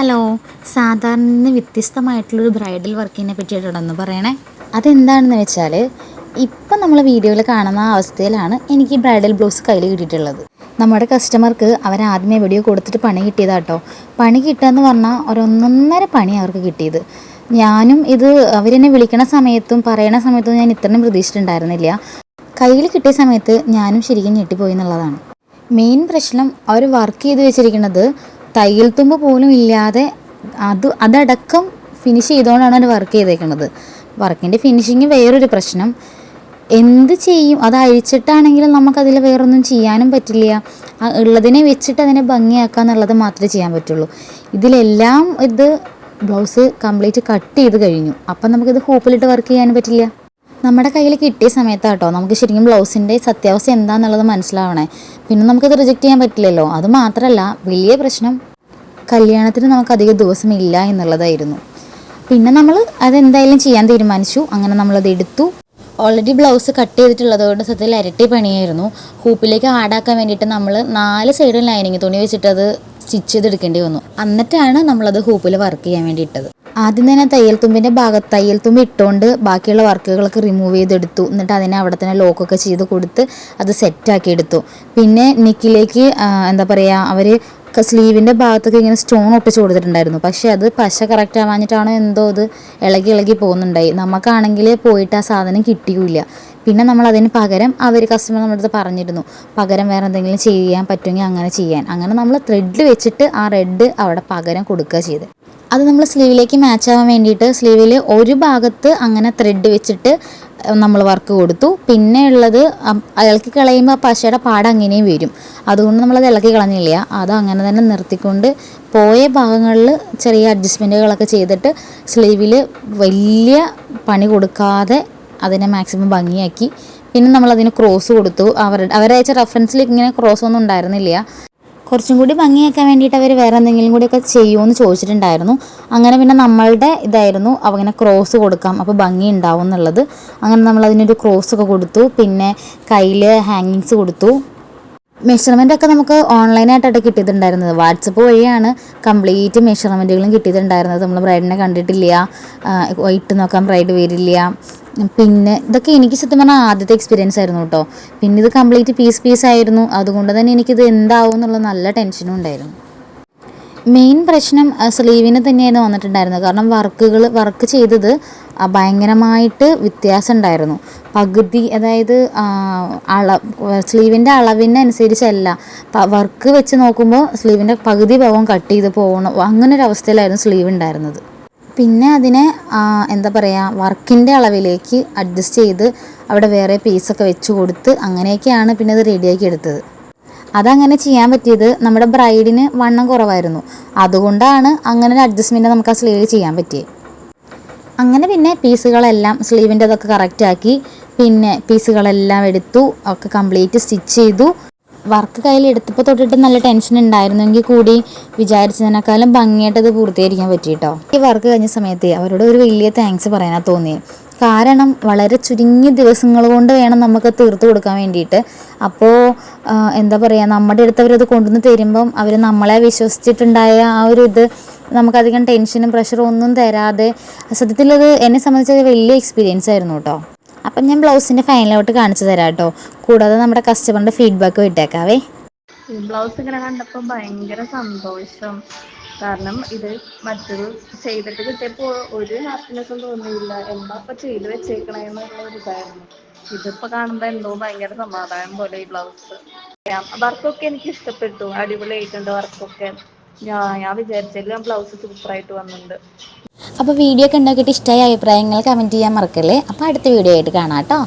Hello സാധാരണ നിന്ന് വ്യത്യസ്തമായിട്ടുള്ളൊരു bridal വർക്കിനെ പറ്റിയിട്ടാണെന്ന് പറയണേ. അതെന്താണെന്ന് വെച്ചാൽ ഇപ്പം നമ്മൾ വീഡിയോയിൽ കാണുന്ന അവസ്ഥയിലാണ് എനിക്ക് ബ്രൈഡൽ ബ്ലൗസ് കയ്യിൽ കിട്ടിയിട്ടുള്ളത്. നമ്മുടെ കസ്റ്റമർക്ക് അവരാദ്യമേ വീഡിയോ കൊടുത്തിട്ട് പണി കിട്ടിയതാട്ടോ പണി കിട്ടുകയെന്ന് പറഞ്ഞാൽ ഒരൊന്നൊന്നര പണി അവർക്ക് കിട്ടിയത്. ഞാനും ഇത് അവരെന്നെ വിളിക്കണ സമയത്തും പറയണ സമയത്തും ഞാൻ ഇത്രയും പ്രതീക്ഷിച്ചിട്ടുണ്ടായിരുന്നില്ല. കയ്യിൽ കിട്ടിയ സമയത്ത് ഞാനും ശരിക്കും ഞെട്ടിപ്പോയി എന്നുള്ളതാണ്. മെയിൻ പ്രശ്നം അവർ വർക്ക് ചെയ്ത് വെച്ചിരിക്കുന്നത് തയ്യൽ തുമ്പ് പോലും ഇല്ലാതെ അത് അതടക്കം ഫിനിഷ് ചെയ്തുകൊണ്ടാണ് അവർ വർക്ക് ചെയ്തേക്കുന്നത് വർക്കിന്റെ ഫിനിഷിങ് വേറൊരു പ്രശ്നം. എന്ത് ചെയ്യും? അത് അഴിച്ചിട്ടാണെങ്കിലും നമുക്കതിൽ വേറൊന്നും ചെയ്യാനും പറ്റില്ല. ഉള്ളതിനെ വെച്ചിട്ട് അതിനെ ഭംഗിയാക്കുക എന്നുള്ളത് മാത്രമേ ചെയ്യാൻ പറ്റുള്ളൂ. ഇതിലെല്ലാം ഇത് ബ്ലൗസ് കംപ്ലീറ്റ് കട്ട് ചെയ്ത് കഴിഞ്ഞു. അപ്പം നമുക്കിത് ഹൂപ്പിലിട്ട് വർക്ക് ചെയ്യാനും പറ്റില്ല. നമ്മുടെ കയ്യിൽ കിട്ടിയ സമയത്താട്ടോ നമുക്ക് ശരിക്കും ബ്ലൗസിന്റെ സത്യാവസ്ഥ എന്താണെന്നുള്ളത് മനസ്സിലാവണേ. പിന്നെ നമുക്കത് റിജക്റ്റ് ചെയ്യാൻ പറ്റില്ലല്ലോ. അത് മാത്രമല്ല വലിയ പ്രശ്നം കല്യാണത്തിന് നമുക്ക് അധികം ഇല്ല എന്നുള്ളതായിരുന്നു. പിന്നെ നമ്മൾ അതെന്തായാലും ചെയ്യാൻ തീരുമാനിച്ചു. അങ്ങനെ നമ്മളത് എടുത്തു. ഓൾറെഡി ബ്ലൗസ് കട്ട് ചെയ്തിട്ടുള്ളത് കൊണ്ട് സത്യത്തിൽ ഇരട്ടി പണിയായിരുന്നു. ഹൂപ്പിലേക്ക് ആടാക്കാൻ വേണ്ടിയിട്ട് നമ്മൾ നാല് സൈഡും ലൈനിങ് തുണി വെച്ചിട്ട് അത് സ്റ്റിച്ച് ചെയ്തെടുക്കേണ്ടി വന്നു. എന്നിട്ടാണ് നമ്മളത് ഹൂപ്പിൽ വർക്ക് ചെയ്യാൻ വേണ്ടി ഇട്ടത് ആദ്യം തന്നെ തയ്യൽ തുമ്പിന്റെ ഭാഗത്ത് തയ്യൽ തുമ്പ് ഇട്ടുകൊണ്ട് ബാക്കിയുള്ള വർക്കുകളൊക്കെ റിമൂവ് ചെയ്തെടുത്തു. എന്നിട്ട് അതിനെ അവിടെ തന്നെ ലോക്കൊക്കെ ചെയ്ത് കൊടുത്ത് അത് സെറ്റാക്കി എടുത്തു. പിന്നെ നെക്കിലേക്ക് എന്താ പറയുക അവർ സ്ലീവിന്റെ ഭാഗത്തൊക്കെ ഇങ്ങനെ സ്റ്റോൺ ഒട്ടിച്ച് കൊടുത്തിട്ടുണ്ടായിരുന്നു. പക്ഷേ അത് പശ കറക്റ്റ് ആവാഞ്ഞിട്ടാണോ എന്തോ അത് ഇളകി ഇളകി പോകുന്നുണ്ടായി. നമുക്കാണെങ്കിൽ പോയിട്ട് ആ സാധനം കിട്ടിയില്ല. പിന്നെ നമ്മൾ അതിന് പകരം അവർ കസ്റ്റമർ നമ്മുടെ അടുത്ത് പറഞ്ഞിരുന്നു. പകരം വേറെ എന്തെങ്കിലും ചെയ്യാൻ പറ്റുമെങ്കിൽ അങ്ങനെ ചെയ്യാൻ. അങ്ങനെ നമ്മൾ ത്രെഡ് വെച്ചിട്ട് ആ റെഡ് അവിടെ പകരം കൊടുക്കുക ചെയ്ത്. അത് നമ്മൾ സ്ലീവിലേക്ക് മാച്ച് ആവാൻ വേണ്ടിയിട്ട് സ്ലീവിൽ ഒരു ഭാഗത്ത് അങ്ങനെ ത്രെഡ് വെച്ചിട്ട് നമ്മൾ വർക്ക് കൊടുത്തു. പിന്നെ ഉള്ളത് ഇളക്കി കളയുമ്പോൾ പശയുടെ പാട് അങ്ങനെയും വരും. അതുകൊണ്ട് നമ്മളത് ഇളക്കി കളഞ്ഞില്ല. അത് അങ്ങനെ തന്നെ നിർത്തിക്കൊണ്ട് പോയ ഭാഗങ്ങളിൽ ചെറിയ അഡ്ജസ്റ്റ്മെന്റുകളൊക്കെ ചെയ്തിട്ട് സ്ലീവിൽ വലിയ പണി കൊടുക്കാതെ അതിനെ മാക്സിമം ഭംഗിയാക്കി. പിന്നെ നമ്മളതിന് ക്രോസ് കൊടുത്തു. അവരുടെ അവരയച്ച റെഫറൻസിൽ ഇങ്ങനെ ക്രോസ് ഒന്നും ഉണ്ടായിരുന്നില്ല. കുറച്ചും കൂടി ഭംഗിയാക്കാൻ വേണ്ടിയിട്ട് അവർ വേറെ എന്തെങ്കിലും കൂടിയൊക്കെ ചെയ്യുമെന്ന് ചോദിച്ചിട്ടുണ്ടായിരുന്നു. അങ്ങനെ പിന്നെ നമ്മളുടെ ഇതായിരുന്നു. അങ്ങനെ ക്രോസ് കൊടുക്കാം. അപ്പോൾ ഭംഗി ഉണ്ടാവും എന്നുള്ളത്. അങ്ങനെ നമ്മൾ അതിനൊരു ക്രോസ് ഒക്കെ കൊടുത്തു. പിന്നെ കയ്യിൽ ഹാങ്ങിങ്സ് കൊടുത്തു. മെഷർമെന്റ് ഒക്കെ നമുക്ക് ഓൺലൈനായിട്ടാണ് കിട്ടിയിട്ടുണ്ടായിരുന്നത്. വാട്സപ്പ് വഴിയാണ് കംപ്ലീറ്റ് മെഷർമെന്റുകളും കിട്ടിയിട്ടുണ്ടായിരുന്നത്. നമ്മൾ ബ്രൈഡിനെ കണ്ടിട്ടില്ല. ഇട്ട് നോക്കാൻ ബ്രൈഡ് വരില്ല. പിന്നെ ഇതൊക്കെ എനിക്ക് സത്യം പറഞ്ഞാൽ ആദ്യത്തെ എക്സ്പീരിയൻസ് ആയിരുന്നു കേട്ടോ പിന്നെ ഇത് കംപ്ലീറ്റ് പീസ് പീസ് ആയിരുന്നു. അതുകൊണ്ട് തന്നെ എനിക്കിത് എന്താവും എന്നുള്ള നല്ല ടെൻഷനും ഉണ്ടായിരുന്നു. മെയിൻ പ്രശ്നം സ്ലീവിന് തന്നെയായിരുന്നു വന്നിട്ടുണ്ടായിരുന്നത്. കാരണം വർക്കുകൾ വർക്ക് ചെയ്തത് ഭയങ്കരമായിട്ട് വ്യത്യാസം ഉണ്ടായിരുന്നു പകുതി അതായത് അള സ്ലീവിന്റെ അളവിനനുസരിച്ചല്ല. വർക്ക് വെച്ച് നോക്കുമ്പോൾ സ്ലീവിന്റെ പകുതി ഭാഗം കട്ട് ചെയ്ത് പോകണം അങ്ങനെ ഒരു അവസ്ഥയിലായിരുന്നു സ്ലീവ് ഉണ്ടായിരുന്നത്. പിന്നെ അതിനെ എന്താ പറയുക വർക്കിന്റെ അളവിലേക്ക് അഡ്ജസ്റ്റ് ചെയ്ത് അവിടെ വേറെ പീസൊക്കെ വെച്ച് കൊടുത്ത് അങ്ങനെയൊക്കെയാണ് പിന്നെ അത് റെഡിയാക്കി എടുത്തത്. അതങ്ങനെ ചെയ്യാൻ പറ്റിയത് നമ്മുടെ ബ്രൈഡിന് വണ്ണം കുറവായിരുന്നു. അതുകൊണ്ടാണ് അങ്ങനെ ഒരു അഡ്ജസ്റ്റ്മെന്റ് നമുക്ക് ആ സ്ലീവ് ചെയ്യാൻ പറ്റിയത് അങ്ങനെ പിന്നെ പീസുകളെല്ലാം സ്ലീവിന്റെ അതൊക്കെ കറക്റ്റ് ആക്കി പിന്നെ പീസുകളെല്ലാം എടുത്തു ഒക്കെ കംപ്ലീറ്റ് സ്റ്റിച്ച് ചെയ്തു. വർക്ക് കയ്യിൽ എടുത്തപ്പോൾ തൊട്ടിട്ട് നല്ല ടെൻഷൻ ഉണ്ടായിരുന്നെങ്കിൽ കൂടി വിചാരിച്ചതിനേക്കാളും ഭംഗിയായിട്ട് അത് പൂർത്തീകരിക്കാൻ പറ്റിയിട്ടോ. ഈ വർക്ക് കഴിഞ്ഞ സമയത്ത് അവരോട് ഒരു വലിയ താങ്ക്സ് പറയാനാ തോന്നിയത് കാരണം വളരെ ചുരുങ്ങിയ ദിവസങ്ങൾ കൊണ്ട് വേണം നമുക്ക് തീർത്ത് കൊടുക്കാൻ വേണ്ടിയിട്ട്. അപ്പോൾ എന്താ പറയുക നമ്മുടെ അടുത്ത് അവരത് കൊണ്ടുവന്ന് തരുമ്പം അവർ നമ്മളെ വിശ്വസിച്ചിട്ടുണ്ടായ ആ ഒരു ഇത് നമുക്കധികം ടെൻഷനും പ്രഷറും ഒന്നും തരാതെ സത്യത്തിൽ അത് എന്നെ സംബന്ധിച്ച് വലിയ എക്സ്പീരിയൻസ് ആയിരുന്നു കേട്ടോ അപ്പം ഞാൻ ബ്ലൗസിന്റെ ഫൈനലോട്ട് കാണിച്ചു തരാം കേട്ടോ കൂടാതെ നമ്മുടെ കസ്റ്റമറിന്റെ ഫീഡ്ബാക്ക് വിട്ടേക്കാവേ ഈ ബ്ലൗസ് ഇങ്ങനെ കണ്ടപ്പോൾ ഭയങ്കര സന്തോഷം. കാരണം ഇത് മറ്റൊരു ചെയ്തിട്ട് കിട്ടിയപ്പോൾ ഒരു ഹാപ്പിനെസ്സും തോന്നിയില്ല. എന്താ ഇപ്പൊ ചെയ്ത് വെച്ചേക്കണേന്നുള്ള ഒരു ഇതായിരുന്നു. ഇതിപ്പോ കാണുമ്പോൾ എന്തോ ഭയങ്കര സമാധാനം പോലെ ഈ ബ്ലൗസ് വർക്കൊക്കെ എനിക്ക് ഇഷ്ടപ്പെട്ടു. അടിപൊളിയായിട്ടുണ്ട് വർക്കൊക്കെ. ഞാൻ വിചാരിച്ചെല്ലാം ബ്ലൗസ് സൂപ്പറായിട്ട് വന്നിട്ടുണ്ട്. അപ്പോൾ വീഡിയോ ഒക്കെ ഇഷ്ടമായ അഭിപ്രായങ്ങൾ കമന്റ് ചെയ്യാൻ മറക്കല്ലേ? അപ്പോൾ അടുത്ത വീഡിയോ ആയിട്ട് കാണാം കേട്ടോ.